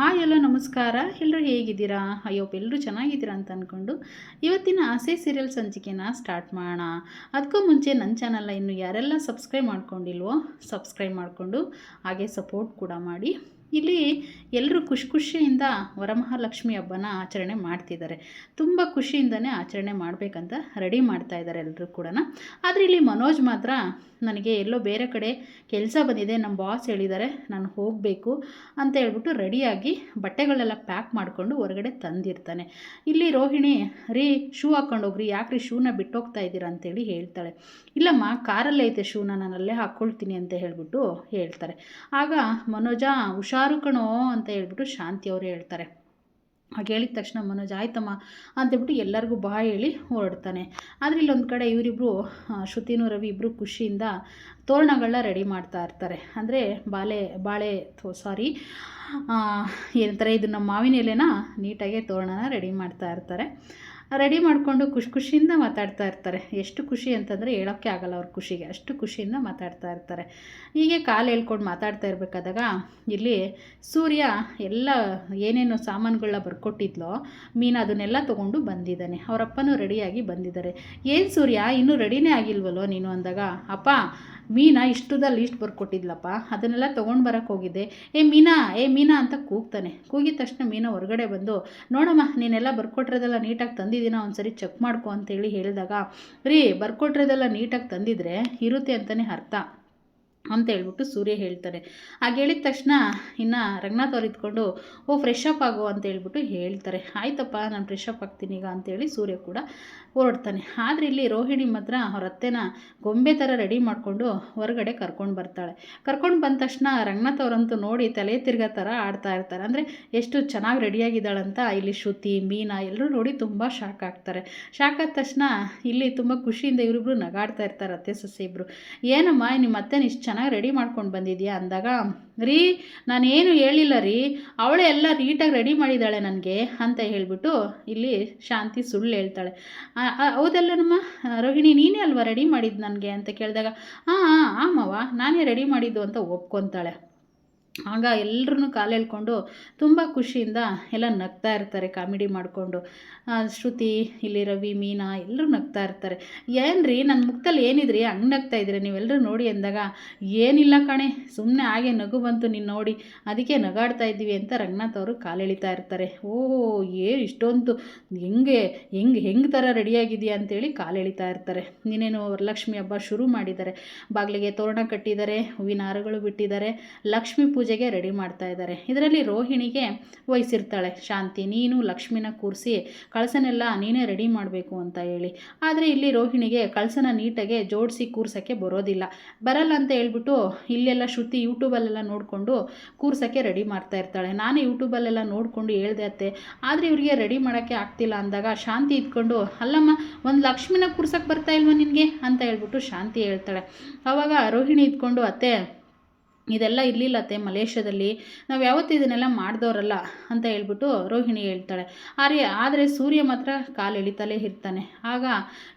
Hi ಎಲ್ಲೋ ನಮಸ್ಕಾರ. ಎಲ್ಲರೂ ಹೇಗಿದ್ದೀರಾ? ಅಯ್ಯೋ ಎಲ್ಲರೂ ಚೆನ್ನಾಗಿದ್ದೀರಾ ಅಂತ ಅಂದ್ಕೊಂಡು ಇವತ್ತಿನ ಆಸೆ ಸೀರಿಯಲ್ ಸಂಚಿಕೆನ ಸ್ಟಾರ್ಟ್ ಮಾಡೋಣ. ಅದಕ್ಕೂ ಮುಂಚೆ ನನ್ನ ಚಾನಲ್ನ ಇನ್ನು ಯಾರೆಲ್ಲ ಸಬ್ಸ್ಕ್ರೈಬ್ ಮಾಡ್ಕೊಂಡಿಲ್ವೋ ಸಬ್ಸ್ಕ್ರೈಬ್ ಮಾಡಿಕೊಂಡು ಹಾಗೆ ಸಪೋರ್ಟ್ ಕೂಡ ಮಾಡಿ. ಇಲ್ಲಿ ಎಲ್ಲರೂ ಖುಷಿ ಖುಷಿಯಿಂದ ವರಮಹಾಲಕ್ಷ್ಮಿ ಹಬ್ಬನ ಆಚರಣೆ ಮಾಡ್ತಿದ್ದಾರೆ. ತುಂಬ ಖುಷಿಯಿಂದನೇ ಆಚರಣೆ ಮಾಡಬೇಕಂತ ರೆಡಿ ಮಾಡ್ತಾ ಇದ್ದಾರೆ ಎಲ್ಲರೂ ಕೂಡ ಆದರೆ ಇಲ್ಲಿ ಮನೋಜ್ ಮಾತ್ರ ನನಗೆ ಎಲ್ಲೋ ಬೇರೆ ಕಡೆ ಕೆಲಸ ಬಂದಿದೆ ನಮ್ಮ ಬಾಸ್ ಹೇಳಿದ್ದಾರೆ, ನಾನು ಹೋಗಬೇಕು ಅಂತ ಹೇಳ್ಬಿಟ್ಟು ರೆಡಿಯಾಗಿ ಬಟ್ಟೆಗಳೆಲ್ಲ ಪ್ಯಾಕ್ ಮಾಡಿಕೊಂಡು ಹೊರಗಡೆ ತಂದಿರ್ತಾನೆ. ಇಲ್ಲಿ ರೋಹಿಣಿ, ರೀ, ಶೂ ಹಾಕ್ಕೊಂಡು ಹೋಗ್ರಿ ಯಾಕೆ ರೀ ಶೂನ ಬಿಟ್ಟೋಗ್ತಾ ಇದ್ದೀರಾ ಅಂತೇಳಿ ಹೇಳ್ತಾಳೆ. ಇಲ್ಲಮ್ಮ, ಕಾರಲ್ಲೇ ಐತೆ ಶೂನ, ನಾನು ಅಲ್ಲೇ ಹಾಕ್ಕೊಳ್ತೀನಿ ಅಂತ ಹೇಳ್ಬಿಟ್ಟು ಹೇಳ್ತಾರೆ. ಆಗ ಮನೋಜ ಹುಷಾರು ಕಣೋ ಅಂತ ಹೇಳ್ಬಿಟ್ಟು ಶಾಂತಿ ಅವರು ಹೇಳ್ತಾರೆ. ಹಾಗೆ ಹೇಳಿದ ತಕ್ಷಣ ಮನೋಜ್, ಆಯ್ತಮ್ಮ ಅಂತೇಳ್ಬಿಟ್ಟು ಎಲ್ಲರಿಗೂ ಬಾ ಹೇಳಿ ಹೊರಡ್ತಾನೆ. ಆದರೆ ಇಲ್ಲೊಂದು ಕಡೆ ಇವರಿಬ್ಬರು ಶ್ರುತಿನೂ ರವಿ ಇಬ್ಬರು ಖುಷಿಯಿಂದ ತೋರಣಗಳನ್ನ ರೆಡಿ ಮಾಡ್ತಾ ಇರ್ತಾರೆ. ಅಂದರೆ ಬಾಳೆ ಬಾಳೆ ಸಾರಿ ಏನಂತಾರೆ ಇದು ನಮ್ಮ ಮಾವಿನ ಎಲೆನ ನೀಟಾಗಿ ತೋರಣನ ರೆಡಿ ಮಾಡ್ತಾ ಇರ್ತಾರೆ. ರೆಡಿ ಮಾಡಿಕೊಂಡು ಖುಷಿ ಖುಷಿಯಿಂದ ಮಾತಾಡ್ತಾ ಇರ್ತಾರೆ. ಎಷ್ಟು ಖುಷಿ ಅಂತಂದರೆ ಹೇಳೋಕ್ಕೆ ಆಗಲ್ಲ ಅವ್ರ ಖುಷಿಗೆ. ಅಷ್ಟು ಖುಷಿಯಿಂದ ಮಾತಾಡ್ತಾ ಇರ್ತಾರೆ. ಹೀಗೆ ಕಾಲು ಹೇಳ್ಕೊಂಡು ಮಾತಾಡ್ತಾ ಇರಬೇಕಾದಾಗ ಇಲ್ಲಿ ಸೂರ್ಯ ಎಲ್ಲ ಏನೇನು ಸಾಮಾನುಗಳನ್ನ ಬರ್ಕೊಟ್ಟಿದ್ಲೋ, ಮೀನು ಅದನ್ನೆಲ್ಲ ತೊಗೊಂಡು ಬಂದಿದ್ದಾನೆ. ಅವರಪ್ಪನೂ ರೆಡಿಯಾಗಿ ಬಂದಿದ್ದಾರೆ. ಏನು ಸೂರ್ಯ? ಇನ್ನೂ ರೆಡಿನೇ ಆಗಿಲ್ವಲ್ಲೋ ನೀನು ಅಂದಾಗ, ಅಪ್ಪ ಮೀನಾ ಇಷ್ಟದಲ್ಲಿ ಲೀಸ್ಟ್ ಬರ್ಕೊಟ್ಟಿದ್ಲಪ್ಪ. ಅದನ್ನೆಲ್ಲ ತೊಗೊಂಡು ಬರೋಕ್ಕೆ ಹೋಗಿದ್ದೆ. ಏ ಮೀನಾ ಏ ಮೀನಾ ಅಂತ ಕೂಗ್ತಾನೆ. ಕೂಗಿದ ತಕ್ಷಣ ಮೀನಾ ಹೊರಗಡೆ ಬಂದು, ನೋಡಮ್ಮ, ನೀನೆಲ್ಲ ಬರ್ಕೊಟ್ರದೆಲ್ಲ ನೀಟಾಗಿ ತಂದಿದ್ದೀನ? ಒಂದು ಸರಿ ಚೆಕ್ ಮಾಡ್ಕೊ ಅಂತೇಳಿ ಹೇಳಿದಾಗ, ರೀ, ಬರ್ಕೊಟ್ರದೆಲ್ಲ ನೀಟಾಗಿ ತಂದಿದ್ರೆ ಇರುತ್ತೆ ಅಂತಲೇ ಅರ್ಥ. ಅಂತ ಹೇಳ್ಬಿಟ್ಟು ಸೂರ್ಯ ಹೇಳ್ತಾರೆ. ಹಾಗೆ ಹೇಳಿದ ತಕ್ಷಣ ಇನ್ನು ರಂಗನಾಥ್ ಅವ್ರು ಇದ್ಕೊಂಡು, ಓ ಫ್ರೆಶ್ ಅಪ್ ಆಗು ಅಂತ ಹೇಳ್ಬಿಟ್ಟು ಹೇಳ್ತಾರೆ. ಆಯ್ತಪ್ಪ, ನಾನು ಫ್ರೆಶ್ ಅಪ್ ಆಗ್ತೀನಿ ಈಗ ಅಂತೇಳಿ ಸೂರ್ಯ ಕೂಡ ಹೊರಡ್ತಾನೆ ಆದರೆ ಇಲ್ಲಿ ರೋಹಿಣಿ ಮಾತ್ರ ಅವ್ರ ಅತ್ತೆನ ಗೊಂಬೆ ಥರ ರೆಡಿ ಮಾಡಿಕೊಂಡು ಹೊರಗಡೆ ಕರ್ಕೊಂಡು ಬರ್ತಾಳೆ. ಕರ್ಕೊಂಡು ಬಂದ ತಕ್ಷಣ ರಂಗನಾಥ್ ಅವರಂತೂ ನೋಡಿ ತಲೆ ತಿರ್ಗೋ ಥರ ಆಡ್ತಾ ಇರ್ತಾರೆ. ಅಂದರೆ ಎಷ್ಟು ಚೆನ್ನಾಗಿ ರೆಡಿಯಾಗಿದ್ದಾಳಂತ ಇಲ್ಲಿ ಶ್ರುತಿ, ಮೀನಾ ಎಲ್ಲರೂ ನೋಡಿ ತುಂಬ ಶಾಕ್ ಆಗ್ತಾರೆ. ಶಾಕ್ ಆದ ತಕ್ಷಣ ಇಲ್ಲಿ ತುಂಬ ಖುಷಿಯಿಂದ ಇವರಿಬ್ರು ನಗಾಡ್ತಾ ಇರ್ತಾರೆ ಅತ್ತೆ ಸೊಸೆ ಇಬ್ಬರು ಏನಮ್ಮ ನಿಮ್ಮ ಅತ್ತೆನ ಇಷ್ಟು ಚೆನ್ನಾಗಿ ರೆಡಿ ಮಾಡ್ಕೊಂಡು ಬಂದಿದ್ಯಾ ಅಂದಾಗ, ರೀ, ನಾನೇನು ಹೇಳಿಲ್ಲ ರೀ, ಅವಳೆ ಎಲ್ಲ ನೀಟಾಗಿ ರೆಡಿ ಮಾಡಿದ್ದಾಳೆ ನನಗೆ ಅಂತ ಹೇಳಿಬಿಟ್ಟು ಇಲ್ಲಿ ಶಾಂತಿ ಸುಳ್ಳು ಹೇಳ್ತಾಳೆ. ಹೌದಲ್ಲ ನಮ್ಮ ರೋಹಿಣಿ ನೀನೇ ಅಲ್ವಾ ರೆಡಿ ಮಾಡಿದ್ದು ನನಗೆ ಅಂತ ಕೇಳಿದಾಗ ಹಾಂ ಹಾಂ ಆಮವ್ವ ನಾನೇ ರೆಡಿ ಮಾಡಿದ್ದು ಅಂತ ಒಪ್ಕೊತಾಳೆ. ಆಗ ಎಲ್ಲರೂ ಕಾಲು ಎಳ್ಕೊಂಡು ತುಂಬ ಖುಷಿಯಿಂದ ಎಲ್ಲ ನಗ್ತಾ ಇರ್ತಾರೆ ಕಾಮಿಡಿ ಮಾಡಿಕೊಂಡು. ಶ್ರುತಿ, ಇಲ್ಲಿ ರವಿ, ಮೀನಾ ಎಲ್ಲರೂ ನಗ್ತಾ ಇರ್ತಾರೆ. ಏನು ರೀ ನನ್ನ ಮುಖದಲ್ಲಿ ಏನಿದ್ರಿ? ಹಂಗೆ ನಗ್ತಾ ಇದ್ದೀರಿ? ನೀವೆಲ್ಲರೂ ನೋಡಿ ಅಂದಾಗ, ಏನಿಲ್ಲ ಕಣೆ ಸುಮ್ಮನೆ ಹಾಗೆ ನಗು ಬಂತು ನೀನು ನೋಡಿ, ಅದಕ್ಕೆ ನಗಾಡ್ತಾ ಇದ್ದೀವಿ ಅಂತ ರಂಗನಾಥ್ ಅವರು ಕಾಲು ಎಳಿತಾ ಇರ್ತಾರೆ. ಓ, ಏ, ಇಷ್ಟೊಂದು, ಹೆಂಗೆ ಹೆಂಗೆ ಹೆಂಗೆ ಥರ ರೆಡಿಯಾಗಿದೆಯಾ ಅಂತೇಳಿ ಕಾಲು ಇರ್ತಾರೆ. ನೀನೇನು ವರಲಕ್ಷ್ಮಿ ಹಬ್ಬ ಶುರು ಮಾಡಿದ್ದಾರೆ. ಬಾಗಿಲಿಗೆ ತೋರಣ ಕಟ್ಟಿದ್ದಾರೆ, ಹೂವಿನ ಹಾರಗಳು ಬಿಟ್ಟಿದ್ದಾರೆ. ಲಕ್ಷ್ಮೀ ಪೂಜೆಗೆ ರೆಡಿ ಮಾಡ್ತಾ ಇದ್ದಾರೆ. ಇದರಲ್ಲಿ ರೋಹಿಣಿಗೆ ವಹಿಸಿರ್ತಾಳೆ. ಶಾಂತಿ, ನೀನು ಲಕ್ಷ್ಮಿನ ಕೂರಿಸಿ ಕಳಸನೆಲ್ಲ ನೀನೇ ರೆಡಿ ಮಾಡಬೇಕು ಅಂತ ಹೇಳಿ. ಆದರೆ ಇಲ್ಲಿ ರೋಹಿಣಿಗೆ ಕಳಸನ ನೀಟಾಗೆ ಜೋಡಿಸಿ ಕೂರ್ಸೋಕ್ಕೆ ಬರೋದಿಲ್ಲ. ಬರಲ್ಲ ಅಂತ ಹೇಳ್ಬಿಟ್ಟು ಇಲ್ಲೆಲ್ಲ ಶ್ರುತಿ ಯೂಟ್ಯೂಬಲ್ಲೆಲ್ಲ ನೋಡಿಕೊಂಡು ಕೂರ್ಸೋಕ್ಕೆ ರೆಡಿ ಮಾಡ್ತಾ ಇರ್ತಾಳೆ. ನಾನು ಯೂಟ್ಯೂಬಲ್ಲೆಲ್ಲ ನೋಡಿಕೊಂಡು ಹೇಳ್ದೆ ಅತ್ತೆ, ಆದರೆ ಇವರಿಗೆ ರೆಡಿ ಮಾಡೋಕ್ಕೆ ಆಗ್ತಿಲ್ಲ ಅಂದಾಗ ಶಾಂತಿ ಇದ್ಕೊಂಡು, ಅಲ್ಲಮ್ಮ, ಒಂದು ಲಕ್ಷ್ಮಿನ ಕೂರ್ಸೋಕ್ಕೆ ಬರ್ತಾ ಇಲ್ವ ನಿನಗೆ? ಅಂತ ಹೇಳ್ಬಿಟ್ಟು ಶಾಂತಿ ಹೇಳ್ತಾಳೆ. ಅವಾಗ ರೋಹಿಣಿ ಇದ್ಕೊಂಡು, ಅತ್ತೆ ಇದೆಲ್ಲ ಇರಲಿಲ್ಲ ಅತ್ತೆ ಮಲೇಷ್ಯಾದಲ್ಲಿ. ನಾವು ಯಾವತ್ತೂ ಇದನ್ನೆಲ್ಲ ಮಾಡಿದವರಲ್ಲ ಅಂತ ಹೇಳ್ಬಿಟ್ಟು ರೋಹಿಣಿ ಹೇಳ್ತಾಳೆ. ಆರ್ಯ, ಆದರೆ ಸೂರ್ಯ ಮಾತ್ರ ಕಾಲು ಎಳಿತಲೇ ಇರ್ತಾನೆ. ಆಗ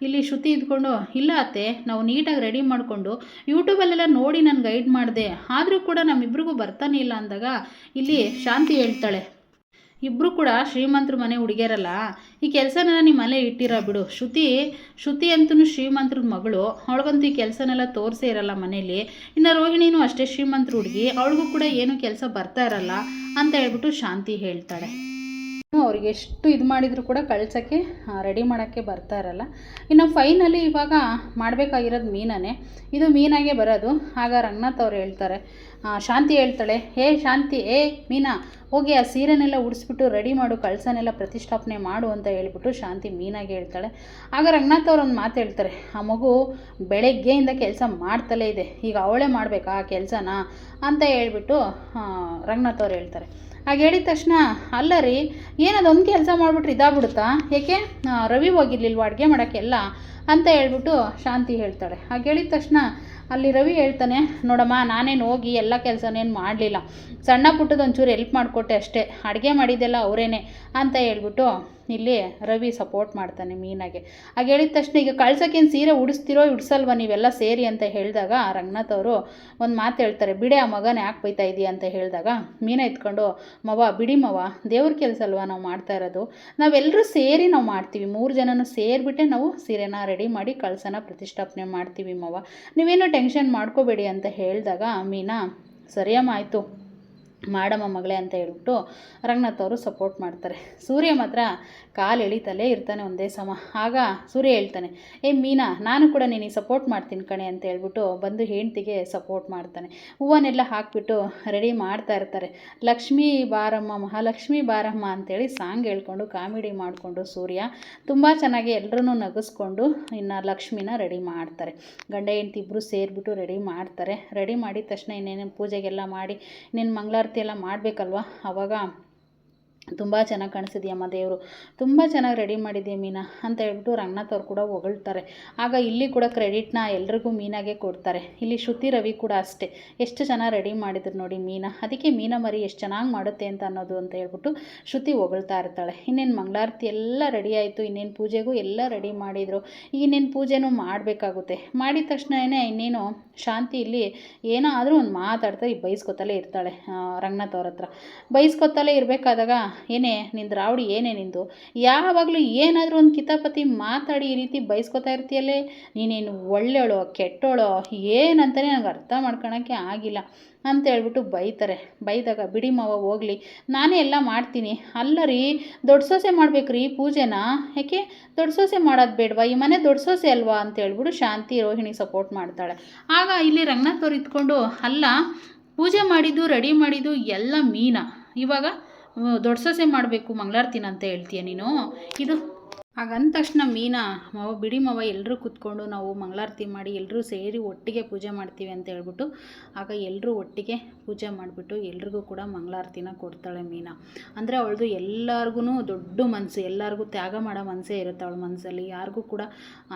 ಇಲ್ಲಿ ಶ್ರುತಿ ಇದ್ಕೊಂಡು, ಇಲ್ಲ ಅತ್ತೆ, ನಾವು ನೀಟಾಗಿ ರೆಡಿ ಮಾಡಿಕೊಂಡು ಯೂಟ್ಯೂಬಲ್ಲೆಲ್ಲ ನೋಡಿ ನಾನು ಗೈಡ್ ಮಾಡಿದೆ. ಆದರೂ ಕೂಡ ನಮ್ಮಿಬ್ರಿಗೂ ಬರ್ತಾನೆ ಇಲ್ಲ ಅಂದಾಗ ಇಲ್ಲಿ ಶಾಂತಿ ಹೇಳ್ತಾಳೆ. ಇಬ್ಬರು ಕೂಡ ಶ್ರೀಮಂತರ ಮನೆ ಹುಡುಗಿಯರಲ್ಲ. ಈ ಕೆಲಸನೆಲ್ಲ ಮನೆ ಇಟ್ಟಿರೋ ಬಿಡು. ಶ್ರುತಿ ಶ್ರುತಿ ಅಂತೂ ಶ್ರೀಮಂತರ ಮಗಳು. ಅವಳಿಗಂತೂ ಈ ಕೆಲಸನೆಲ್ಲ ತೋರಿಸೇ ಇರಲ್ಲ ಮನೇಲಿ ಇನ್ನು ರೋಹಿಣಿನೂ ಅಷ್ಟೇ ಶ್ರೀಮಂತರ ಹುಡುಗಿ. ಅವಳಿಗೂ ಕೂಡ ಏನು ಕೆಲಸ ಬರ್ತಾ ಇರಲ್ಲ ಅಂತ ಹೇಳ್ಬಿಟ್ಟು ಶಾಂತಿ ಹೇಳ್ತಾಳೆ. ಅವ್ರಿಗೆ ಎಷ್ಟು ಇದು ಮಾಡಿದರೂ ಕೂಡ ಕಳ್ಸೋಕ್ಕೆ ರೆಡಿ ಮಾಡೋಕ್ಕೆ ಬರ್ತಾ ಇರಲ್ಲ. ಇನ್ನು ಫೈನಲಿ ಇವಾಗ ಮಾಡಬೇಕಾಗಿರೋದು ಮೀನನೇ. ಇದು ಮೀನಾಗೆ ಬರೋದು. ಆಗ ರಂಗನಾಥ್ ಅವ್ರು ಹೇಳ್ತಾರೆ ಶಾಂತಿ ಹೇಳ್ತಾಳೆ, ಹೇ ಶಾಂತಿ ಏ ಮೀನಾ, ಹೋಗಿ ಆ ಸೀರೆನೆಲ್ಲ ಉಡಿಸ್ಬಿಟ್ಟು ರೆಡಿ ಮಾಡು, ಕಳ್ಸನೆಲ್ಲ ಪ್ರತಿಷ್ಠಾಪನೆ ಮಾಡು ಅಂತ ಹೇಳ್ಬಿಟ್ಟು ಶಾಂತಿ ಮೀನಾಗೆ ಹೇಳ್ತಾಳೆ. ಆಗ ರಂಗನಾಥ್ ಅವ್ರು ಒಂದು ಮಾತು ಹೇಳ್ತಾರೆ, ಆ ಮಗು ಬೆಳಗ್ಗೆಯಿಂದ ಕೆಲಸ ಮಾಡ್ತಲೇ ಇದೆ, ಈಗ ಅವಳೇ ಮಾಡಬೇಕಾ ಆ ಕೆಲಸನ? ಅಂತ ಹೇಳ್ಬಿಟ್ಟು ರಂಗನಾಥ್ ಅವ್ರು ಹೇಳ್ತಾರೆ. ಹಾಗೆ ಹೇಳಿದ ತಕ್ಷಣ, ಅಲ್ಲ ರೀ ಏನದೊಂದು ಕೆಲಸ ಮಾಡಿಬಿಟ್ರೆ ಇದಾಗ್ಬಿಡುತ್ತಾ? ಏಕೆ? ರವಿ ಹೋಗಿರ್ಲಿಲ್ವ ಅಡುಗೆ ಮಾಡೋಕ್ಕೆಲ್ಲ? ಅಂತ ಹೇಳ್ಬಿಟ್ಟು ಶಾಂತಿ ಹೇಳ್ತಾಳೆ. ಆಗ ಹೇಳಿದ ತಕ್ಷಣ, ಅಲ್ಲಿ ರವಿ ಹೇಳ್ತಾನೆ, ನೋಡಮ್ಮ, ನಾನೇನು ಹೋಗಿ ಎಲ್ಲ ಕೆಲಸನೇನು ಮಾಡಲಿಲ್ಲ. ಸಣ್ಣ ಪುಟ್ಟದೊಂಚೂರು ಹೆಲ್ಪ್ ಮಾಡಿಕೊಟ್ಟೆ ಅಷ್ಟೇ. ಅಡುಗೆ ಮಾಡಿದ್ದೆಲ್ಲ ಅವರೇನೆ. ಅಂತ ಹೇಳ್ಬಿಟ್ಟು ಇಲ್ಲಿ ರವಿ ಸಪೋರ್ಟ್ ಮಾಡ್ತಾನೆ ಮೀನಾಗೆ ಆಗ. ಹೇಳಿದ ತಕ್ಷಣ ಈಗ ಕಳ್ಸೋಕ್ಕೇನು ಸೀರೆ ಉಡಿಸ್ತಿರೋ ಉಡಿಸಲ್ವ ನೀವೆಲ್ಲ ಸೇರಿ ಅಂತ ಹೇಳಿದಾಗ ರಂಗನಾಥ್ ಅವರು ಒಂದು ಮಾತು ಹೇಳ್ತಾರೆ, ಬಿಡೆ ಆ ಮಗನ ಯಾಕೆ ಬೈತಾ ಇದೀಯ? ಅಂತ ಹೇಳಿದಾಗ ಮೀನ ಎತ್ಕೊಂಡು, ಮವ, ಬಿಡಿ ಮವ, ದೇವ್ರ ಕೆಲಸ ಅಲ್ವಾ ನಾವು ಮಾಡ್ತಾ ಇರೋದು? ನಾವೆಲ್ಲರೂ ಸೇರಿ ನಾವು ಮಾಡ್ತೀವಿ, ಮೂರು ಜನನೂ ಸೇರಿಬಿಟ್ಟೆ ನಾವು ಸೀರೆನ ರೆಡಿ ಮಾಡಿ ಕಳ್ಸನ ಪ್ರತಿಷ್ಠಾಪನೆ ಮಾಡ್ತೀವಿ ಮವ. ನೀವೇನೋ ಟೆನ್ಷನ್ ಮಾಡ್ಕೋಬೇಡಿ ಅಂತ ಹೇಳಿದಾಗ ಮೀನಾ ಸರಿಯಮ್ಮ ಆಯಿತು. ಮಾಡಮ್ಮ ಮಗಳೇ ಅಂತ ಹೇಳ್ಬಿಟ್ಟು ರಂಗನಾಥ್ ಅವರು ಸಪೋರ್ಟ್ ಮಾಡ್ತಾರೆ. ಸೂರ್ಯ ಮಾತ್ರ ಕಾಲು ಎಳಿತಲೇ ಇರ್ತಾನೆ ಒಂದೇ ಸಮ. ಆಗ ಸೂರ್ಯ ಹೇಳ್ತಾನೆ, ಏ ಮೀನಾ, ನಾನು ಕೂಡ ನಿನಗೆ ಸಪೋರ್ಟ್ ಮಾಡ್ತೀನಿ ಕಣೆ ಅಂತ ಹೇಳ್ಬಿಟ್ಟು ಬಂದು ಹೆಂಡ್ತಿಗೆ ಸಪೋರ್ಟ್ ಮಾಡ್ತಾನೆ. ಹೂವನ್ನೆಲ್ಲ ಹಾಕ್ಬಿಟ್ಟು ರೆಡಿ ಮಾಡ್ತಾ ಇರ್ತಾರೆ. ಲಕ್ಷ್ಮೀ ಬಾರಮ್ಮ, ಮಹಾಲಕ್ಷ್ಮಿ ಬಾರಮ್ಮ ಅಂತೇಳಿ ಸಾಂಗ್ ಹೇಳ್ಕೊಂಡು ಕಾಮಿಡಿ ಮಾಡಿಕೊಂಡು ಸೂರ್ಯ ತುಂಬ ಚೆನ್ನಾಗಿ ಎಲ್ಲರೂ ನಗಿಸ್ಕೊಂಡು ಇನ್ನು ಲಕ್ಷ್ಮಿನ ರೆಡಿ ಮಾಡ್ತಾರೆ. ಗಂಡ ಹೆಂಡ್ತಿ ಇಬ್ಬರು ಸೇರಿಬಿಟ್ಟು ರೆಡಿ ಮಾಡ್ತಾರೆ. ರೆಡಿ ಮಾಡಿದ ತಕ್ಷಣ ಇನ್ನೇನೇನು ಪೂಜೆಗೆಲ್ಲ ಮಾಡಿ, ಇನ್ನೇನು ಮಂಗಳಾರತಿ ಎಲ್ಲ ಮಾಡಬೇಕಲ್ವ? ಆವಾಗ ತುಂಬ ಚೆನ್ನಾಗಿ ಕಾಣಿಸಿದೆಯಮ್ಮ ದೇವರು. ತುಂಬ ಚೆನ್ನಾಗಿ ರೆಡಿ ಮಾಡಿದ್ಯಾ ಮೀನಾ ಅಂತ ಹೇಳ್ಬಿಟ್ಟು ರಂಗನಾಥ್ ಅವ್ರು ಕೂಡ ಹೊಗಳ್ತಾರೆ. ಆಗ ಇಲ್ಲಿ ಕೂಡ ಕ್ರೆಡಿಟ್ನ ಎಲ್ರಿಗೂ ಮೀನಾಗೆ ಕೊಡ್ತಾರೆ. ಇಲ್ಲಿ ಶ್ರುತಿ ರವಿ ಕೂಡ ಅಷ್ಟೇ. ಎಷ್ಟು ಚೆನ್ನಾಗಿ ರೆಡಿ ಮಾಡಿದ್ರು ನೋಡಿ ಮೀನಾ. ಅದಕ್ಕೆ ಮೀನಾ ಮರಿ ಎಷ್ಟು ಚೆನ್ನಾಗಿ ಮಾಡುತ್ತೆ ಅಂತ ಅನ್ನೋದು ಅಂತ ಹೇಳ್ಬಿಟ್ಟು ಶ್ರುತಿ ಹೊಗಳ್ತಾ ಇರ್ತಾಳೆ. ಇನ್ನೇನು ಮಂಗಳಾರತಿ ಎಲ್ಲ ರೆಡಿ ಆಯಿತು, ಇನ್ನೇನು ಪೂಜೆಗೂ ಎಲ್ಲ ರೆಡಿ ಮಾಡಿದರು. ಇನ್ನೇನು ಪೂಜೆನೂ ಮಾಡಬೇಕಾಗುತ್ತೆ. ಮಾಡಿದ ತಕ್ಷಣವೇ ಇನ್ನೇನು ಶಾಂತಿ ಇಲ್ಲಿ ಏನೋ ಆದರೂ ಒಂದು ಮಾತಾಡ್ತಾರೆ ಬೈಸ್ಕೊತಲೇ ಇರ್ತಾಳೆ ರಂಗನಾಥ್ ಅವ್ರ ಹತ್ರ. ಬೈಸ್ಕೊತಲೇ ಇರಬೇಕಾದಾಗ ಏನೇ ನಿನ್ನ ರಾವಡಿ ಏನೇ ನಿಂದು. ಯಾವಾಗಲೂ ಏನಾದರೂ ಒಂದು ಕಿತಾಪತಿ ಮಾತಾಡಿ ಈ ರೀತಿ ಬಯಸ್ಕೊತಾ ಇರ್ತೀಯಲ್ಲೇ? ನೀನೇನು ಒಳ್ಳೆಯವಳೋ, ಕೆಟ್ಟೋಳೋ ಏನಂತಲೇ ನನಗೆ ಅರ್ಥ ಮಾಡ್ಕೊಳಕ್ಕೆ ಆಗಿಲ್ಲ. ಅಂತ ಹೇಳ್ಬಿಟ್ಟು ಬೈತಾರೆ. ಬೈದಾಗ, ಬಿಡಿ ಮಾವ, ಹೋಗಲಿ. ನಾನೇ ಎಲ್ಲ ಮಾಡ್ತೀನಿ. ಅಲ್ಲ ರೀ, ದೊಡ್ಡ ಸೊಸೆ ಮಾಡ್ಬೇಕ್ರಿ ಪೂಜೆನ? ಯಾಕೆ? ದೊಡ್ಡ ಸೊಸೆ ಮಾಡೋದು ಬೇಡವಾ? ಈ ಮನೆ ದೊಡ್ಡ ಸೊಸೆ ಅಲ್ವಾ? ಅಂತ ಹೇಳ್ಬಿಟ್ಟು ಶಾಂತಿ, ರೋಹಿಣಿ ಸಪೋರ್ಟ್ ಮಾಡ್ತಾಳೆ. ಆಗ ಇಲ್ಲಿ ರಂಗನಾಥ್ ಅವ್ರು ಇದ್ಕೊಂಡು, ಅಲ್ಲ, ಪೂಜೆ ಮಾಡಿದ್ದು, ರೆಡಿ ಮಾಡಿದ್ದು ಎಲ್ಲ ಮೀನಾ? ಇವಾಗ ದೊಡ್ಡ ಸೊಸೆ ಮಾಡಬೇಕು ಮಂಗಳಾರತಿನ ಅಂತ ಹೇಳ್ತೀಯ ನೀನು? ಇದು ಆಗ ಅಂದ ತಕ್ಷಣ ಮೀನಾ, ಮವ, ಬಿಡಿ ಮವ ಎಲ್ಲರೂ ಕೂತ್ಕೊಂಡು ನಾವು ಮಂಗಳಾರತಿ ಮಾಡಿ ಎಲ್ಲರೂ ಸೇರಿ ಒಟ್ಟಿಗೆ ಪೂಜೆ ಮಾಡ್ತೀವಿ ಅಂತ ಹೇಳ್ಬಿಟ್ಟು, ಆಗ ಎಲ್ಲರೂ ಒಟ್ಟಿಗೆ ಪೂಜೆ ಮಾಡಿಬಿಟ್ಟು ಎಲ್ರಿಗೂ ಕೂಡ ಮಂಗಳಾರತಿನ ಕೊಡ್ತಾಳೆ ಮೀನಾ. ಅಂದರೆ ಅವಳದು ಎಲ್ಲರಿಗೂ ದೊಡ್ಡ ಮನಸ್ಸು ಎಲ್ಲರಿಗೂ ತ್ಯಾಗ ಮಾಡೋ ಮನಸ್ಸೇ ಇರುತ್ತೆ ಅವಳ ಮನಸ್ಸಲ್ಲಿ ಯಾರಿಗೂ ಕೂಡ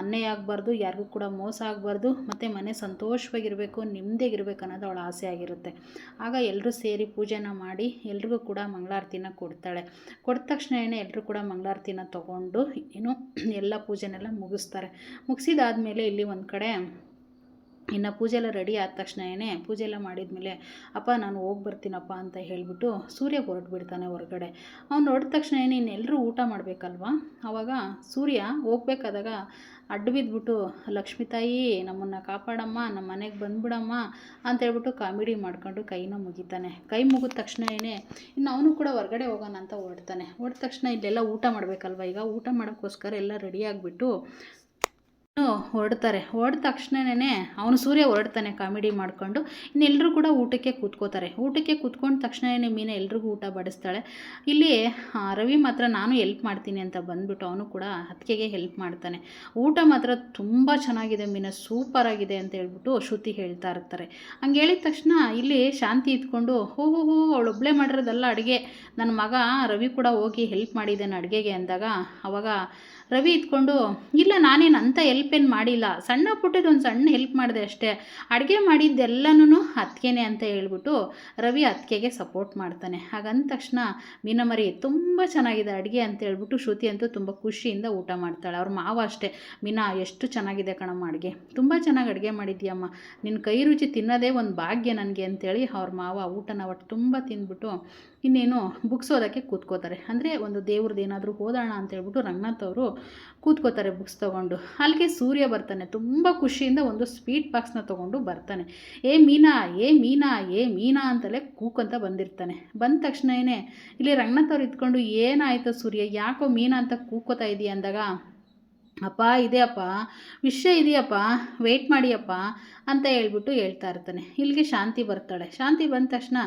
ಅನ್ಯಾಯ ಆಗಬಾರ್ದು, ಯಾರಿಗೂ ಕೂಡ ಮೋಸ ಆಗಬಾರ್ದು, ಮತ್ತು ಮನೆ ಸಂತೋಷವಾಗಿರಬೇಕು ನೆಮ್ಮದಿಯಾಗಿರ್ಬೇಕು ಅನ್ನೋದು ಅವಳ ಆಸೆ ಆಗಿರುತ್ತೆ. ಆಗ ಎಲ್ಲರೂ ಸೇರಿ ಪೂಜೆನ ಮಾಡಿ ಎಲ್ರಿಗೂ ಕೂಡ ಮಂಗಳಾರತಿನ ಕೊಡ್ತಾಳೆ. ಕೊಟ್ಟ ತಕ್ಷಣ ಎಲ್ಲರೂ ಕೂಡ ಮಂಗಳಾರತಿನ ತಗೊಂಡು ಏನು ಎಲ್ಲ ಪೂಜೆನೆಲ್ಲ ಮುಗಿಸ್ತಾರೆ. ಮುಗಿಸಿದಾದ್ಮೇಲೆ ಇಲ್ಲಿ ಒಂದು ಕಡೆ ಇನ್ನು ಪೂಜೆ ಎಲ್ಲ ರೆಡಿ ಆದ ತಕ್ಷಣ ಪೂಜೆ ಎಲ್ಲ ಮಾಡಿದ್ಮೇಲೆ, ಅಪ್ಪ, ನಾನು ಹೋಗಿ ಬರ್ತೀನಪ್ಪ ಅಂತ ಹೇಳಿಬಿಟ್ಟು ಸೂರ್ಯ ಹೊರಟ್ಬಿಡ್ತಾನೆ ಹೊರಗಡೆ. ಅವ್ನು ಹೊರಟ ತಕ್ಷಣ ಇನ್ನೆಲ್ಲರೂ ಊಟ ಮಾಡಬೇಕಲ್ವಾ? ಆವಾಗ ಸೂರ್ಯ ಹೋಗ್ಬೇಕಾದಾಗ ಅಡ್ಡ ಬಿದ್ದುಬಿಟ್ಟು ಲಕ್ಷ್ಮೀ ತಾಯಿ, ನಮ್ಮನ್ನು ಕಾಪಾಡಮ್ಮ ನಮ್ಮ ಮನೆಗೆ ಬಂದ್ಬಿಡಮ್ಮ ಅಂತ ಹೇಳ್ಬಿಟ್ಟು ಕಾಮಿಡಿ ಮಾಡ್ಕೊಂಡು ಕೈನ ಮುಗಿತಾನೆ. ಕೈ ಮುಗಿದ ತಕ್ಷಣವೇ ಇನ್ನು ಅವನು ಕೂಡ ಹೊರಗಡೆ ಹೋಗೋಣ ಅಂತ ಹೊರಡ್ತಾನೆ. ಹೊರಟ ತಕ್ಷಣ ಇಲ್ಲೆಲ್ಲ ಊಟ ಮಾಡಬೇಕಲ್ವ? ಈಗ ಊಟ ಮಾಡೋಕ್ಕೋಸ್ಕರ ಎಲ್ಲ ರೆಡಿ ಆಗಿಬಿಟ್ಟು ಹೊರಡ್ತಾರೆ. ಹೊರಡ ತಕ್ಷಣನೇ ಅವನು ಸೂರ್ಯ ಹೊರಡ್ತಾನೆ ಕಾಮಿಡಿ ಮಾಡಿಕೊಂಡು. ಇನ್ನೆಲ್ಲರೂ ಕೂಡ ಊಟಕ್ಕೆ ಕೂತ್ಕೋತಾರೆ. ಊಟಕ್ಕೆ ಕೂತ್ಕೊಂಡ ತಕ್ಷಣನೇ ಮೀನ ಎಲ್ರಿಗೂ ಊಟ ಬಡಿಸ್ತಾಳೆ. ಇಲ್ಲಿ ರವಿ ಮಾತ್ರ ನಾನು ಹೆಲ್ಪ್ ಮಾಡ್ತೀನಿ ಅಂತ ಬಂದ್ಬಿಟ್ಟು ಅವನು ಕೂಡ ಅತ್ತಿಗೆಗೆ ಹೆಲ್ಪ್ ಮಾಡ್ತಾನೆ. ಊಟ ಮಾತ್ರ ತುಂಬ ಚೆನ್ನಾಗಿದೆ ಮೀನ ಸೂಪರ್ ಆಗಿದೆ ಅಂತ ಹೇಳ್ಬಿಟ್ಟು ಶ್ರುತಿ ಹೇಳ್ತಾ ಇರ್ತಾರೆ. ಹಂಗೆ ಹೇಳಿದ ತಕ್ಷಣ ಇಲ್ಲಿ ಶಾಂತಿ ಇದ್ಕೊಂಡು, ಹೋ ಹೋ ಹೋ ಅವಳೊಬ್ಬಳೇ ಮಾಡಿರೋದಲ್ಲ ಅಡುಗೆ. ನನ್ನ ಮಗ ರವಿ ಕೂಡ ಹೋಗಿ ಹೆಲ್ಪ್ ಮಾಡಿದ್ದಾನೆ ಅಡುಗೆಗೆ ಅಂದಾಗ, ಅವಾಗ ರವಿ ಇದ್ಕೊಂಡು, ಇಲ್ಲ, ನಾನೇನು ಅಂಥ ಹೆಲ್ಪ್ ಏನು ಮಾಡಿಲ್ಲ. ಸಣ್ಣ ಪುಟ್ಟದ್ದು ಒಂದು ಸಣ್ಣ ಹೆಲ್ಪ್ ಮಾಡಿದೆ ಅಷ್ಟೇ. ಅಡುಗೆ ಮಾಡಿದ್ದೆಲ್ಲನೂ ಅತ್ತಿಗೆನೆ ಅಂತ ಹೇಳ್ಬಿಟ್ಟು ರವಿ ಅತ್ತಿಗೆಗೆ ಸಪೋರ್ಟ್ ಮಾಡ್ತಾನೆ. ಹಾಗಂದ ತಕ್ಷಣ ಮೀನಮರಿ ತುಂಬ ಚೆನ್ನಾಗಿದೆ ಅಡುಗೆ ಅಂತ ಹೇಳ್ಬಿಟ್ಟು ಶ್ರುತಿ ಅಂತೂ ತುಂಬ ಖುಷಿಯಿಂದ ಊಟ ಮಾಡ್ತಾಳೆ. ಅವ್ರ ಮಾವ ಅಷ್ಟೇ. ಮೀನಾ, ಎಷ್ಟು ಚೆನ್ನಾಗಿದೆ ಕಣಮ್ಮ ಅಡುಗೆ. ತುಂಬ ಚೆನ್ನಾಗಿ ಅಡುಗೆ ಮಾಡಿದ್ಯಮ್ಮ. ನಿನ್ನ ಕೈ ರುಚಿ ತಿನ್ನೋದೇ ಒಂದು ಭಾಗ್ಯ ನನಗೆ ಅಂತೇಳಿ ಅವ್ರ ಮಾವ ಊಟನ ಒಟ್ಟು ತುಂಬ ತಿಂದ್ಬಿಟ್ಟು ಇನ್ನೇನು ಬುಕ್ಸ್ ಓದೋಕ್ಕೆ ಕೂತ್ಕೋತಾರೆ. ಅಂದರೆ ಒಂದು ದೇವ್ರದ್ದು ಏನಾದರೂ ಓದೋಣ ಅಂತ ಹೇಳ್ಬಿಟ್ಟು ರಂಗನಾಥ್ ಅವರು ಕೂತ್ಕೋತಾರೆ ಬುಕ್ಸ್ ತೊಗೊಂಡು. ಅಲ್ಲಿಗೆ ಸೂರ್ಯ ಬರ್ತಾನೆ. ತುಂಬ ಖುಷಿಯಿಂದ ಒಂದು ಸ್ವೀಟ್ ಬಾಕ್ಸ್ನ ತೊಗೊಂಡು ಬರ್ತಾನೆ. ಏ ಮೀನಾ ಏ ಮೀನಾ ಏ ಮೀನಾ ಅಂತಲೇ ಕೂಕಂತ ಬಂದಿರ್ತಾನೆ. ಬಂದ ತಕ್ಷಣನೇ ಇಲ್ಲಿ ರಂಗನಾಥ್ ಅವ್ರು ಇದ್ಕೊಂಡು ಏನಾಯ್ತು ಸೂರ್ಯ? ಯಾಕೋ ಮೀನಾ ಅಂತ ಕೂಕೋತಾ ಇದೆಯಾ ಅಂದಾಗ, ಅಪ್ಪ, ಇದೆಯಪ್ಪ, ವಿಷಯ ಇದೆಯಪ್ಪ ವೆಯ್ಟ್ ಮಾಡಿಯಪ್ಪ ಅಂತ ಹೇಳ್ಬಿಟ್ಟು ಹೇಳ್ತಾ ಇರ್ತಾನೆ. ಇಲ್ಲಿಗೆ ಶಾಂತಿ ಬರ್ತಾಳೆ. ಶಾಂತಿ ಬಂದ ತಕ್ಷಣ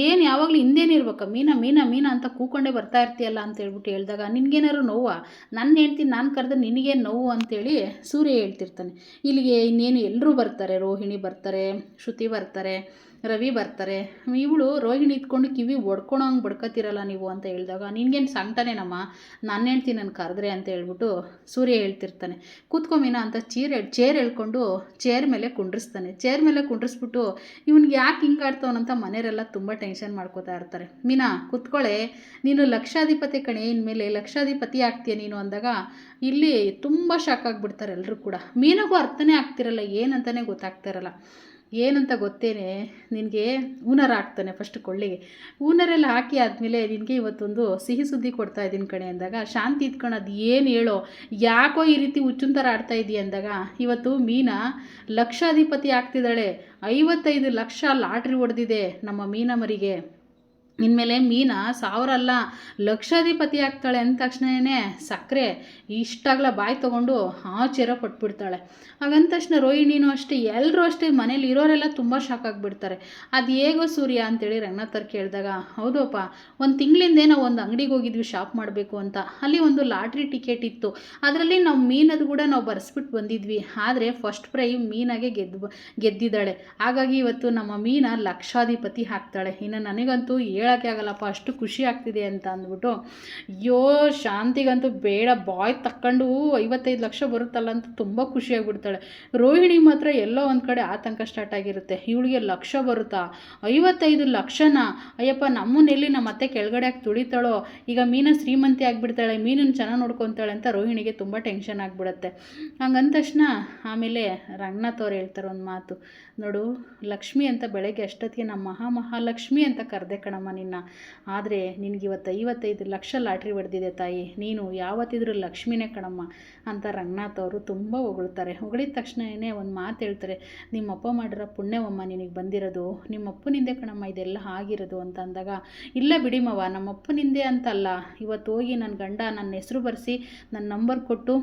ಏನು ಯಾವಾಗಲೂ ಹಿಂದೇನಿರ್ಬೇಕ ಮೀನಾ ಮೀನಾ ಮೀನಾ ಅಂತ ಕೂಕೊಂಡೇ ಬರ್ತಾ ಇರ್ತೀಯಲ್ಲ ಅಂತ ಹೇಳ್ಬಿಟ್ಟು ಹೇಳಿದಾಗ ನಿನಗೇನಾರು ನೋವಾ? ನನ್ನ ಹೇಳ್ತೀನಿ ನಾನು ಕರೆದ್ರೆ ನಿನಗೇನು ನೋವು ಅಂತೇಳಿ ಸೂರ್ಯ ಹೇಳ್ತಿರ್ತಾನೆ. ಇಲ್ಲಿಗೆ ಇನ್ನೇನು ಎಲ್ಲರೂ ಬರ್ತಾರೆ. ರೋಹಿಣಿ ಬರ್ತಾರೆ, ಶ್ರುತಿ ಬರ್ತಾರೆ, ರವಿ ಬರ್ತಾರೆ. ಇವಳು ರೋಹಿಣಿ ಇಟ್ಕೊಂಡು ಕಿವಿ ಒಡ್ಕೊಳೋ ಹಂಗೆ ಬಡ್ಕೊತಿರಲ್ಲ ನೀವು ಅಂತ ಹೇಳಿದಾಗ ನಿನ್ಗೇನು ಸಂಕಟನೇನಮ್ಮ? ನಾನು ಹೇಳ್ತೀನಿ ನಾನು ಕರೆದ್ರೆ ಅಂತ ಹೇಳ್ಬಿಟ್ಟು ಸೂರ್ಯ ಹೇಳ್ತಿರ್ತಾನೆ. ಕೂತ್ಕೊಂಬಿನ ಅಂತ ಚೀರ್, ಚೇರ್ ಹೇಳ್ಕೊಂಡು ಚೇರ್ ಮೇಲೆ ಕುಂಡ್ರಿಸ್ತಾನೆ. ಚೇರ್ ಮೇಲೆ ಕುಂಡ್ರಿಸ್ಬಿಟ್ಟು ಇವನಿಗೆ ಯಾಕೆ ಹಿಂಗೆ ಆಡ್ತವನಂತ ಮನೆಯವರೆಲ್ಲ ತುಂಬ ಟೆನ್ಷನ್ ಮಾಡ್ಕೋತಾ ಇರ್ತಾರೆ. ಮೀನಾ ಕುತ್ಕೊಳ್ಳೆ ನೀನು ಲಕ್ಷಾಧಿಪತಿ ಕಣೆ. ಇನ್ಮೇಲೆ ಲಕ್ಷಾಧಿಪತಿ ಆಗ್ತೀಯ ನೀನು ಅಂದಾಗ ಇಲ್ಲಿ ತುಂಬ ಶಾಕ್ ಆಗಿಬಿಡ್ತಾರೆ ಎಲ್ಲರೂ ಕೂಡ. ಮೀನಾಗೂ ಅರ್ಥನೇ ಆಗ್ತಿರಲ್ಲ ಏನಂತಲೇ ಗೊತ್ತಾಗ್ತಿರಲ್ಲ ಏನಂತ ಗೊತ್ತೇನೆ? ನಿನಗೆ ಊನರ್ ಹಾಕ್ತಾನೆ ಫಸ್ಟ್ ಕೊಳ್ಳಿಗೆ ಊನರೆಲ್ಲ ಹಾಕಿ ಆದಮೇಲೆ ನಿನಗೆ ಇವತ್ತೊಂದು ಸಿಹಿ ಸುದ್ದಿ ಕೊಡ್ತಾ ಇದ್ದೀನಿ ಕಣೆ ಅಂದಾಗ, ಶಾಂತಿ ಇದ್ಕೊಂಡು ಅದು ಏನು ಹೇಳೋ, ಯಾಕೋ ಈ ರೀತಿ ಹುಚ್ಚುನ್ ಥರ ಆಡ್ತಾ ಇದ್ದೀಯ ಅಂದಾಗ, ಇವತ್ತು ಮೀನಾ ಲಕ್ಷಾಧಿಪತಿ ಆಗ್ತಿದ್ದಾಳೆ. ಐವತ್ತೈದು ಲಕ್ಷ ಲಾಟ್ರಿ ಹೊಡೆದಿದೆ ನಮ್ಮ ಮೀನಾ ಮರಿಗೆ. ಇನ್ಮೇಲೆ ಮೀನಾ ಸಾವಿರ ಅಲ್ಲ ಲಕ್ಷಾಧಿಪತಿ ಆಗ್ತಾಳೆ ಅಂದ ತಕ್ಷಣ ಸಕ್ಕರೆ ಇಷ್ಟಾಗಲ ಬಾಯಿ ತೊಗೊಂಡು ಆಚೆರ ಪಟ್ಬಿಡ್ತಾಳೆ ಹಾಗಂದ ತಕ್ಷಣ ರೋಹಿಣಿನೂ ಅಷ್ಟೇ ಎಲ್ಲರೂ ಅಷ್ಟೇ ಮನೇಲಿ ಇರೋರೆಲ್ಲ ತುಂಬ ಶಾಕ್ ಆಗಿಬಿಡ್ತಾರೆ. ಅದು ಹೇಗೋ ಸೂರ್ಯ ಅಂತೇಳಿ ರಂಗನಾಥರ್ ಕೇಳಿದಾಗ ಹೌದಪ್ಪ ಒಂದು ತಿಂಗಳಿಂದೇ ನಾವು ಒಂದು ಅಂಗಡಿಗೆ ಹೋಗಿದ್ವಿ ಶಾಪ್ ಮಾಡಬೇಕು ಅಂತ. ಅಲ್ಲಿ ಒಂದು ಲಾಟ್ರಿ ಟಿಕೆಟ್ ಇತ್ತು. ಅದರಲ್ಲಿ ನಾವು ಮೀನದು ಕೂಡ ನಾವು ಬರ್ಸ್ಬಿಟ್ಟು ಬಂದಿದ್ವಿ. ಆದರೆ ಫಸ್ಟ್ ಪ್ರೈ ಮೀನಾಗೆ ಗೆದ್ದು ಗೆದ್ದಿದ್ದಾಳೆ. ಹಾಗಾಗಿ ಇವತ್ತು ನಮ್ಮ ಮೀನ ಲಕ್ಷಾಧಿಪತಿ ಹಾಕ್ತಾಳೆ ಇನ್ನು ನನಗಂತೂ ಹೇಳೋಕ್ಕೆ ಆಗಲ್ಲಪ್ಪ, ಅಷ್ಟು ಖುಷಿ ಆಗ್ತಿದೆ ಅಂತ ಅಂದ್ಬಿಟ್ಟು, ಅಯ್ಯೋ, ಶಾಂತಿಗಂತೂ ಬೇಡ, ಬಾಯ್ ತಕ್ಕೊಂಡು ಐವತ್ತೈದು ಲಕ್ಷ ಬರುತ್ತಲ್ಲ ಅಂತ ತುಂಬ ಖುಷಿಯಾಗ್ಬಿಡ್ತಾಳೆ ರೋಹಿಣಿ ಮಾತ್ರ ಎಲ್ಲೋ ಒಂದು ಕಡೆ ಆತಂಕ ಸ್ಟಾರ್ಟ್ ಆಗಿರುತ್ತೆ. ಇವಳಿಗೆ ಲಕ್ಷ ಬರುತ್ತಾ? ಐವತ್ತೈದು ಲಕ್ಷನ? ಅಯ್ಯಪ್ಪ ನಮ್ಮನ್ನೆಲ್ಲಿ ನಮ್ಮ ಅತ್ತೆ ಕೆಳಗಡೆ ಹಾಕಿ ತುಳಿತಾಳೋ? ಈಗ ಮೀನ ಶ್ರೀಮಂತಿ ಆಗಿಬಿಡ್ತಾಳೆ ಮೀನನ್ನು ಚೆನ್ನಾಗಿ ನೋಡ್ಕೊತಾಳೆ ಅಂತ ರೋಹಿಣಿಗೆ ತುಂಬ ಟೆನ್ಷನ್ ಆಗಿಬಿಡುತ್ತೆ. ಹಂಗಂದ ತಕ್ಷಣ ಆಮೇಲೆ ರಂಗನಾಥ್ ಅವ್ರು ಹೇಳ್ತಾರೆ ಒಂದು ಮಾತು. ನೋಡು, ಲಕ್ಷ್ಮಿ ಅಂತ ಬೆಳಗ್ಗೆ ಅಷ್ಟೊತ್ತಿಗೆ ನಮ್ಮ ಮಹಾ ಮಹಾಲಕ್ಷ್ಮಿ ಅಂತ ಕರೆದೆ ಕಣಮ್ಮ ನಿನ್ನ. ಆದರೆ ನಿನಗಿವತ್ತು ಐವತ್ತೈದು ಲಕ್ಷ ಲಾಟ್ರಿ ಹೊಡೆದಿದೆ ತಾಯಿ. ನೀನು ಯಾವತ್ತಿದ್ರೂ ಲಕ್ಷ್ಮಿನೇ ಕಣಮ್ಮ ಅಂತ ರಂಗನಾಥ್ ಅವರು ತುಂಬ ಹೊಗಳ್ತಾರೆ. ಹೊಗಳಿದ ತಕ್ಷಣವೇ ಒಂದು ಮಾತು ಹೇಳ್ತಾರೆ, ನಿಮ್ಮಪ್ಪ ಮಾಡಿರೋ ಪುಣ್ಯವಮ್ಮ ನಿನಗೆ ಬಂದಿರೋದು, ನಿಮ್ಮಪ್ಪನಿಂದೆ ಕಣಮ್ಮ ಇದೆಲ್ಲ ಆಗಿರೋದು ಅಂತ ಅಂದಾಗ, ಇಲ್ಲ ಬಿಡಿಮವ ನಮ್ಮಪ್ಪನಿಂದೆ ಅಂತಲ್ಲ. ಇವತ್ತು ಹೋಗಿ ನನ್ನ ಗಂಡ ನನ್ನ ಹೆಸರು ಬರೆಸಿ ನನ್ನ ನಂಬರ್ ಕೊಟ್ಟು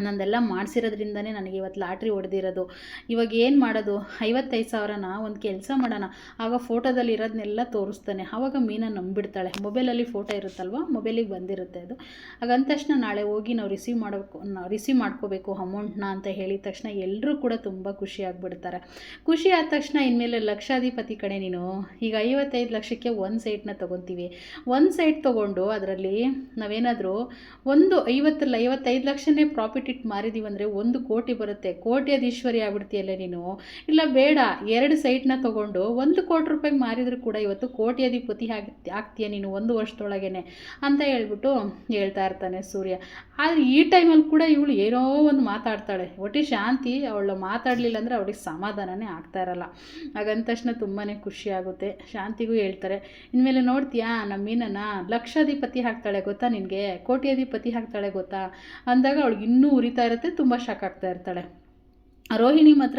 ನಂದೆಲ್ಲ ಮಾಡಿಸಿರೋದ್ರಿಂದನೇ ನನಗೆ ಇವತ್ತು ಲಾಟ್ರಿ ಹೊಡೆದಿರೋದು. ಇವಾಗ ಏನು ಮಾಡೋದು? ಐವತ್ತೈದು ಸಾವಿರನ ಒಂದು ಕೆಲಸ ಮಾಡೋಣ. ಆಗ ಫೋಟೋದಲ್ಲಿ ಇರೋದನ್ನೆಲ್ಲ ತೋರಿಸ್ತಾನೆ. ಆವಾಗ ಮೀನ ನಂಬಿಡ್ತಾಳೆ. ಮೊಬೈಲಲ್ಲಿ ಫೋಟೋ ಇರುತ್ತಲ್ವ? ಮೊಬೈಲಿಗೆ ಬಂದಿರುತ್ತೆ ಅದು. ಹಾಗಂದ ತಕ್ಷಣ ನಾಳೆ ಹೋಗಿ ನಾವು ರಿಸೀವ್ ಮಾಡಬೇಕು ನಾವು ರಿಸೀವ್ ಮಾಡ್ಕೋಬೇಕು ಅಮೌಂಟ್ನ ಅಂತ ಹೇಳಿದ ತಕ್ಷಣ ಎಲ್ಲರೂ ಕೂಡ ತುಂಬ ಖುಷಿ ಆಗಿಬಿಡ್ತಾರೆ. ಖುಷಿ ಆದ ತಕ್ಷಣ ಇನ್ಮೇಲೆ ಲಕ್ಷಾಧಿಪತಿ ಕಡೆ ನೀನು, ಈಗ ಐವತ್ತೈದು ಲಕ್ಷಕ್ಕೆ ಒಂದು ಸೈಟ್ನ ತೊಗೊತೀವಿ. ಒಂದು ಸೈಟ್ ತೊಗೊಂಡು ಅದರಲ್ಲಿ ನಾವೇನಾದರೂ ಒಂದು ಐವತ್ತಲ್ಲ ಐವತ್ತೈದು ಲಕ್ಷನೇ ಪ್ರಾಫಿಟ್ ಇಟ್ಟು ಮಾರಿದೀವಿ ಅಂದರೆ ಒಂದು ಕೋಟಿ ಬರುತ್ತೆ. ಕೋಟ್ಯಾಧೀಶ್ವರಿ ಆಗ್ಬಿಡ್ತೀಯಲ್ಲ ನೀನು? ಇಲ್ಲ ಬೇಡ, ಎರಡು ಸೈಟ್ನ ತೊಗೊಂಡು ಒಂದು ಕೋಟಿ ರೂಪಾಯಿಗೆ ಮಾರಿದ್ರು ಕೂಡ ಇವತ್ತು ಕೋಟ್ಯಾಧಿಪತಿ ಆಗಿ, ಆಗ್ತೀಯ ನೀನು ಒಂದು ವರ್ಷದೊಳಗೇನೆ? ಅಂತ ಹೇಳ್ಬಿಟ್ಟು ಹೇಳ್ತಾ ಇರ್ತಾನೆ ಸೂರ್ಯ. ಆದರೆ ಈ ಟೈಮಲ್ಲಿ ಕೂಡ ಇವಳು ಏನೋ ಒಂದು ಮಾತಾಡ್ತಾಳೆ. ಒಟ್ಟಿ ಶಾಂತಿ, ಅವಳು ಮಾತಾಡಲಿಲ್ಲ ಅಂದರೆ ಅವಳಿಗೆ ಸಮಾಧಾನನೇ ಆಗ್ತಾ ಇರಲ್ಲ. ಹಾಗಂದ ತಕ್ಷಣ ತುಂಬಾ ಖುಷಿ ಆಗುತ್ತೆ. ಶಾಂತಿಗೂ ಹೇಳ್ತಾರೆ, ಇನ್ಮೇಲೆ ನೋಡ್ತೀಯಾ ನಮ್ಮ ಮೀನನ್ನ ಲಕ್ಷಾಧಿಪತಿ ಹಾಕ್ತಾಳೆ ಗೊತ್ತಾ ನಿನಗೆ? ಕೋಟ್ಯಾಧಿಪತಿ ಹಾಕ್ತಾಳೆ ಗೊತ್ತಾ? ಅಂದಾಗ ಅವಳಿಗೆ ಇನ್ನೂ ಉರಿತಾ ಇರುತ್ತೆ ತುಂಬ ಶಾಕ್ ಆಗ್ತಾ ಇರ್ತಾಳೆ. ರೋಹಿಣಿ ಮಾತ್ರ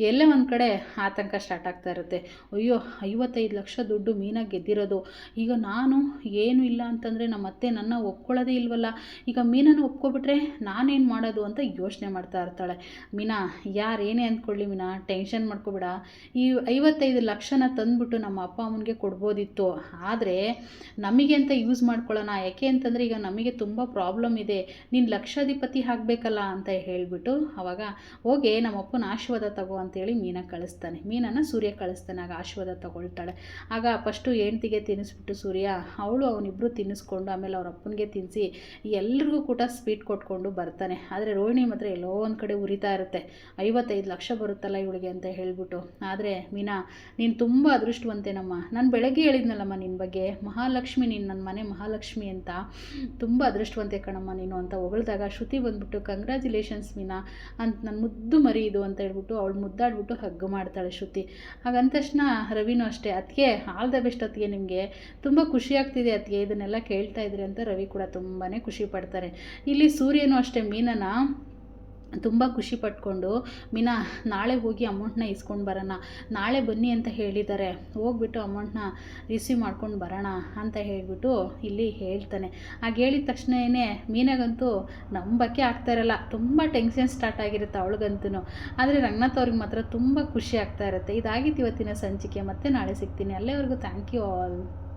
ಎಲ್ಲೇ ಒಂದು ಕಡೆ ಆತಂಕ ಸ್ಟಾರ್ಟ್ ಆಗ್ತಾ ಇರುತ್ತೆ. ಅಯ್ಯೋ, ಐವತ್ತೈದು ಲಕ್ಷ ದುಡ್ಡು ಮೀನಾಗಿ ಗೆದ್ದಿರೋದು. ಈಗ ನಾನು ಏನು ಇಲ್ಲ ಅಂತಂದರೆ ನಮ್ಮ ಅತ್ತೆ ನನ್ನ ಒಪ್ಕೊಳ್ಳೋದೇ ಇಲ್ವಲ್ಲ. ಈಗ ಮೀನನ್ನು ಒಪ್ಕೊಬಿಟ್ರೆ ನಾನೇನು ಮಾಡೋದು ಅಂತ ಯೋಚನೆ ಮಾಡ್ತಾ ಇರ್ತಾಳೆ. ಮೀನಾ ಏನೇ ಅಂದ್ಕೊಳ್ಳಿ ಮೀನಾ ಟೆನ್ಷನ್ ಮಾಡ್ಕೊಬೇಡ. ಈ ಐವತ್ತೈದು ಲಕ್ಷನ ತಂದುಬಿಟ್ಟು ನಮ್ಮ ಅಪ್ಪ ಅಮ್ಮನಿಗೆ ಕೊಡ್ಬೋದಿತ್ತು. ಆದರೆ ನಮಗೆ ಅಂತ ಯೂಸ್ ಮಾಡ್ಕೊಳ್ಳೋಣ. ಯಾಕೆ ಅಂತಂದರೆ ಈಗ ನಮಗೆ ತುಂಬ ಪ್ರಾಬ್ಲಮ್ ಇದೆ. ನೀನು ಲಕ್ಷಾಧಿಪತಿ ಆಗಬೇಕಲ್ಲ ಅಂತ ಹೇಳಿಬಿಟ್ಟು ಅವಾಗ, ಹೋಗಿ ನಮ್ಮ ಅಪ್ಪನ ಆಶೀರ್ವಾದ ತಗೋ ಅಂತೇಳಿ ಮೀನ ಕಳಿಸ್ತಾನೆ. ಮೀನನ್ನು ಸೂರ್ಯ ಕಳಿಸ್ತಾನೆ, ಆಗ ಆಶೀರ್ವಾದ ತಗೊಳ್ತಾಳೆ. ಆಗ ಫಸ್ಟು ಹೆಂಡ್ತಿಗೆ ತಿನ್ನಿಸ್ಬಿಟ್ಟು ಸೂರ್ಯ, ಅವಳು ಅವನಿಬ್ಬರು ತಿನ್ನಿಸ್ಕೊಂಡು ಆಮೇಲೆ ಅವ್ರ ಅಪ್ಪನಿಗೆ ತಿನ್ನಿಸಿ ಎಲ್ರಿಗೂ ಕೂಡ ಸ್ವೀಟ್ ಕೊಟ್ಕೊಂಡು ಬರ್ತಾನೆ. ಆದರೆ ರೋಹಿಣಿ ಮಾತ್ರ ಎಲ್ಲೋ ಒಂದು ಕಡೆ ಉರಿತಾ ಇರುತ್ತೆ. ಐವತ್ತೈದು ಲಕ್ಷ ಬರುತ್ತಲ್ಲ ಇವಳಿಗೆ ಅಂತ ಹೇಳಿಬಿಟ್ಟು. ಆದರೆ ಮೀನಾ, ನೀನು ತುಂಬ ಅದೃಷ್ಟವಂತೇನಮ್ಮ ನಾನು ಬೆಳಗ್ಗೆ ಹೇಳಿದ್ನಲ್ಲಮ್ಮ ನಿನ್ನ ಬಗ್ಗೆ, ಮಹಾಲಕ್ಷ್ಮಿ ನೀನು ನನ್ನ ಮನೆ ಮಹಾಲಕ್ಷ್ಮಿ ಅಂತ. ತುಂಬ ಅದೃಷ್ಟವಂತೆ ಕಣಮ್ಮ ನೀನು ಅಂತ ಹೊಗಳ್ದಾಗ ಶ್ರುತಿ ಬಂದ್ಬಿಟ್ಟು ಕಂಗ್ರ್ಯಾಚುಲೇಷನ್ಸ್ ಮೀನಾ ಅಂತ ನನ್ನ ಮುದ್ದು ಮರಿ ಇದು ಅಂತ ಹೇಳ್ಬಿಟ್ಟು ಅವಳು ಮುದ್ದಾಡ್ಬಿಟ್ಟು ಹಗ್ಗು ಮಾಡ್ತಾಳೆ ಶ್ರುತಿ. ಹಾಗಂದ ತಕ್ಷಣ ರವಿನೂ ಅಷ್ಟೇ ಅದಕ್ಕೆ ಆಲ್ ದ ಬೆಸ್ಟ್ ಅತ್ತಿಗೆ ನಿಮಗೆ. ತುಂಬ ಖುಷಿ ಆಗ್ತಿದೆ ಅತ್ತಿಗೆ, ಇದನ್ನೆಲ್ಲ ಕೇಳ್ತಾ ಇದ್ರಿ ಅಂತ ರವಿ ಕೂಡ ತುಂಬಾ ಖುಷಿ ಪಡ್ತಾರೆ. ಇಲ್ಲಿ ಸೂರ್ಯನೂ ಅಷ್ಟೇ, ಮೀನನ ತುಂಬ ಖುಷಿ ಪಟ್ಕೊಂಡು, ಮೀನಾ, ನಾಳೆ ಹೋಗಿ ಅಮೌಂಟ್ನ ಇಸ್ಕೊಂಡು ಬರೋಣ. ನಾಳೆ ಬನ್ನಿ ಅಂತ ಹೇಳಿದ್ದಾರೆ. ಹೋಗ್ಬಿಟ್ಟು ಅಮೌಂಟ್ನ ರಿಸೀವ್ ಮಾಡ್ಕೊಂಡು ಬರೋಣ, ಅಂತ ಹೇಳಿಬಿಟ್ಟು ಇಲ್ಲಿ ಹೇಳ್ತಾನೆ. ಆಗ ಹೇಳಿದ ತಕ್ಷಣವೇ ಮೀನಾಗಂತೂ ನಂಬಕ್ಕೆ ಆಗ್ತಾ ಇರಲ್ಲ. ತುಂಬ ಟೆನ್ಷನ್ ಸ್ಟಾರ್ಟ್ ಆಗಿರುತ್ತೆ ಅವಳಿಗಂತೂ ಆದರೆ ರಂಗನಾಥ್ ಅವ್ರಿಗೆ ಮಾತ್ರ ತುಂಬ ಖುಷಿ ಆಗ್ತಾ ಇರುತ್ತೆ. ಇದಾಗಿತ್ತು ಇವತ್ತಿನ ಸಂಚಿಕೆ. ಮತ್ತೆ ನಾಳೆ ಸಿಗ್ತೀನಿ. ಅಲ್ಲೇವರೆಗೂ ಥ್ಯಾಂಕ್ ಯು ಆಲ್